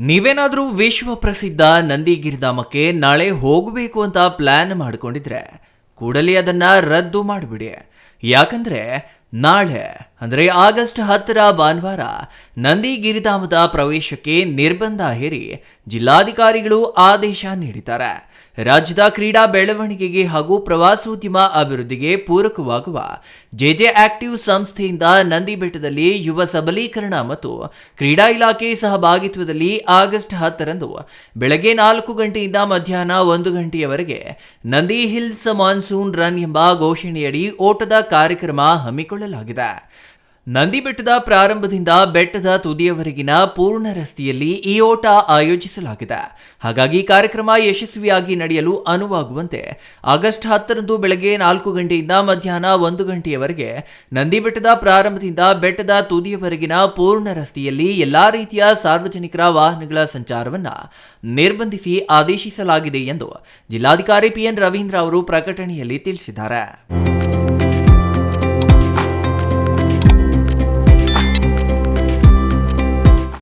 ನೀವೇನಾದ್ರೂ ವಿಶ್ವ ಪ್ರಸಿದ್ಧ ನಂದಿಗಿರಿಧಾಮಕ್ಕೆ ನಾಳೆ ಹೋಗಬೇಕು ಅಂತ ಪ್ಲಾನ್ ಮಾಡ್ಕೊಂಡಿದ್ರೆ ಕೂಡಲೇ ಅದನ್ನ ರದ್ದು ಮಾಡಿಬಿಡಿ. ಯಾಕಂದ್ರೆ ನಾಳೆ, ಅಂದರೆ ಆಗಸ್ಟ್ ಹತ್ತರ ಭಾನುವಾರ, ನಂದಿಗಿರಿಧಾಮದ ಪ್ರವೇಶಕ್ಕೆ ನಿರ್ಬಂಧ ಹೇರಿ ಜಿಲ್ಲಾಧಿಕಾರಿಗಳು ಆದೇಶ ನೀಡಿದ್ದಾರೆ. ರಾಜ್ಯದ ಕ್ರೀಡಾ ಬೆಳವಣಿಗೆಗೆ ಹಾಗೂ ಪ್ರವಾಸೋದ್ಯಮ ಅಭಿವೃದ್ಧಿಗೆ ಪೂರಕವಾಗುವ ಜೆಜೆ ಆಕ್ಟಿವ್ ಸಂಸ್ಥೆಯಿಂದ ನಂದಿ ಬೆಟ್ಟದಲ್ಲಿ ಯುವ ಸಬಲೀಕರಣ ಮತ್ತು ಕ್ರೀಡಾ ಇಲಾಖೆ ಸಹಭಾಗಿತ್ವದಲ್ಲಿ ಆಗಸ್ಟ್ ಹತ್ತರಂದು ಬೆಳಗ್ಗೆ ನಾಲ್ಕು ಗಂಟೆಯಿಂದ ಮಧ್ಯಾಹ್ನ ಒಂದು ಗಂಟೆಯವರೆಗೆ ನಂದಿ ಹಿಲ್ಸ್ ಮಾನ್ಸೂನ್ ರನ್ ಎಂಬ ಘೋಷಣೆಯಡಿ ಓಟದ ಕಾರ್ಯಕ್ರಮ ಹಮ್ಮಿಕೊಳ್ಳಲಾಗಿದೆ ನಂದಿ ಬೆಟ್ಟದ ಪ್ರಾರಂಭದಿಂದ ಬೆಟ್ಟದ ತುದಿಯವರೆಗಿನ ಪೂರ್ಣ ರಸ್ತೆಯಲ್ಲಿ ಈ ಓಟ ಆಯೋಜಿಸಲಾಗಿದೆ. ಹಾಗಾಗಿ ಕಾರ್ಯಕ್ರಮ ಯಶಸ್ವಿಯಾಗಿ ನಡೆಯಲು ಅನುವಾಗುವಂತೆ ಆಗಸ್ಟ್ ಹತ್ತರಂದು ಬೆಳಗ್ಗೆ ನಾಲ್ಕು ಗಂಟೆಯಿಂದ ಮಧ್ಯಾಹ್ನ ಒಂದು ಗಂಟೆಯವರೆಗೆ ನಂದಿ ಬೆಟ್ಟದ ಪ್ರಾರಂಭದಿಂದ ಬೆಟ್ಟದ ತುದಿಯವರೆಗಿನ ಪೂರ್ಣ ರಸ್ತೆಯಲ್ಲಿ ಎಲ್ಲಾ ರೀತಿಯ ಸಾರ್ವಜನಿಕರ ವಾಹನಗಳ ಸಂಚಾರವನ್ನು ನಿರ್ಬಂಧಿಸಿ ಆದೇಶಿಸಲಾಗಿದೆ ಎಂದು ಜಿಲ್ಲಾಧಿಕಾರಿ ಪಿಎನ್ ರವೀಂದ್ರ ಅವರು ಪ್ರಕಟಣೆಯಲ್ಲಿ ತಿಳಿಸಿದ್ದಾರೆ.